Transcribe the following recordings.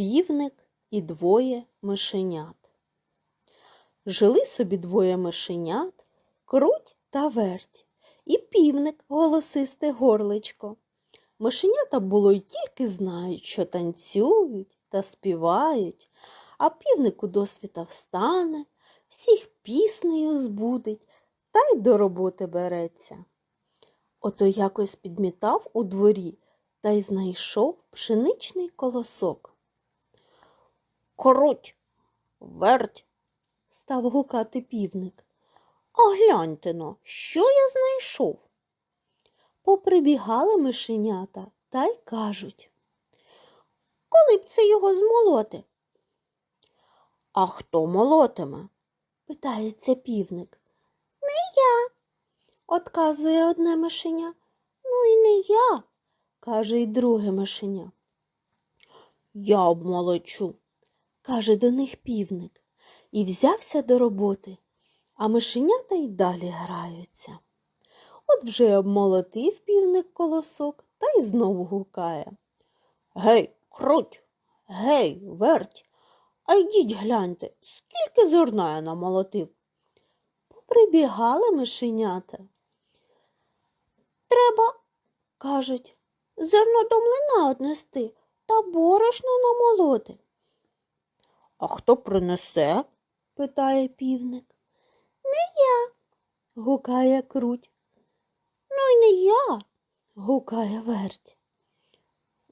Півник і двоє мишенят. Жили собі двоє мишенят, круть та верть, і півник голосисте горличко. Мишенята було й тільки знають, що танцюють та співають, а півник у досвіта встане, всіх піснею збудить та й до роботи береться. Ото якось підмітав у дворі та й знайшов пшеничний колосок. Круть, верть, став гукати півник. А гляньте но, що я знайшов? Поприбігали мишенята та й кажуть. Коли б це його змолоти? А хто молотиме? питається півник. Не я, отказує одне мишеня. Ну і не я, каже й друге мишеня. Я обмолочу, каже до них півник, і взявся до роботи, а мишенята й далі граються. От вже обмолотив півник колосок та й знову гукає. Гей, круть, гей, верть, а йдіть гляньте, скільки зерна я намолотив. Поприбігали мишенята. Треба, кажуть, зерно до млина однести та борошно намолоти. А хто принесе? питає півник. Не я, гукає круть. Ну й не я, гукає верть.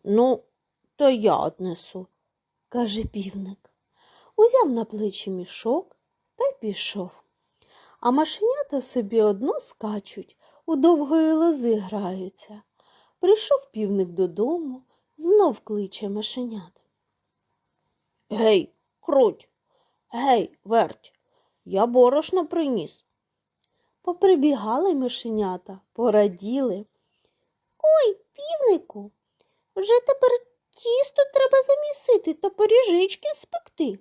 Ну, то я однесу, каже півник. Узяв на плечі мішок та пішов. А машенята собі одно скачуть, у довгої лози граються. Прийшов півник додому, знов кличе машенят. Гей, круть, гей, верть, я борошно приніс. Поприбігали мишенята, пораділи. Ой, півнику, вже тепер тісто треба замісити та пиріжечки спекти.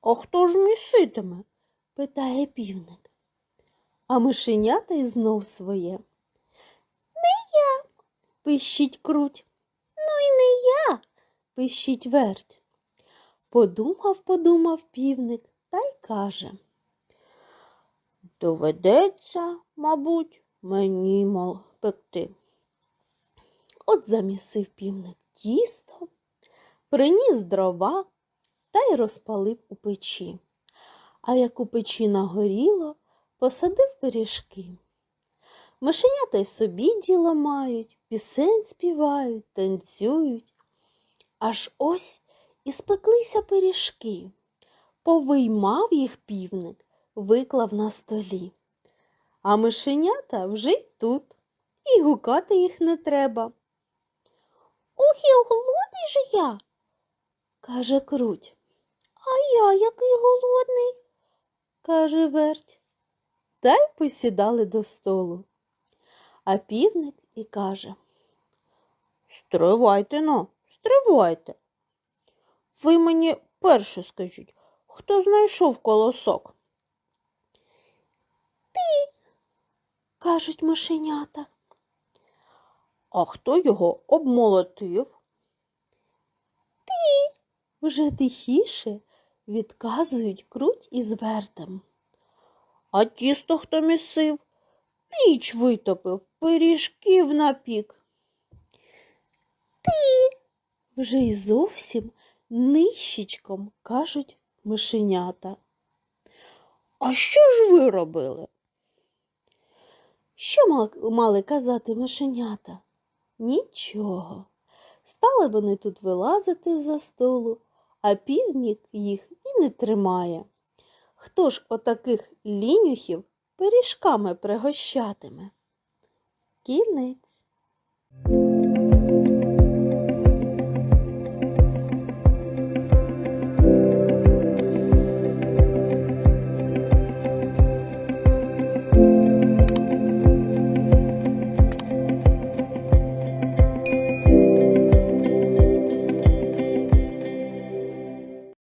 А хто ж міситиме? питає півник. А мишенята й знов своє. Не я, пищить круть. Ну і не я, пищить верть. Подумав, подумав півник та й каже. Доведеться, мабуть, мені мол пекти. От замісив півник тісто, приніс дрова та й розпалив у печі. А як у печі нагоріло, посадив пиріжки. Мишенята й собі діло мають, пісень співають, танцюють. Аж ось і спеклися пиріжки. Повиймав їх півник, виклав на столі. А мишенята вже й тут, і гукати їх не треба. Ох, і голодний же я, каже круть. А я який голодний, каже верть. Та й посідали до столу. А півник і каже Стривайте но, стривайте. Ви мені перше скажіть, хто знайшов колосок? Ти, кажуть мишенята. А хто його обмолотив? Ти. Вже тихіше відказують круть із вертем. А тісто хто місив? Піч витопив, пиріжків напік. Ти. Вже й зовсім нищечком кажуть мишенята. А що ж ви робили? Що мали казати мишенята? Нічого. Стали вони тут вилазити за столу, а півник їх і не тримає. Хто ж отаких лінюхів пиріжками пригощатиме? Кінець.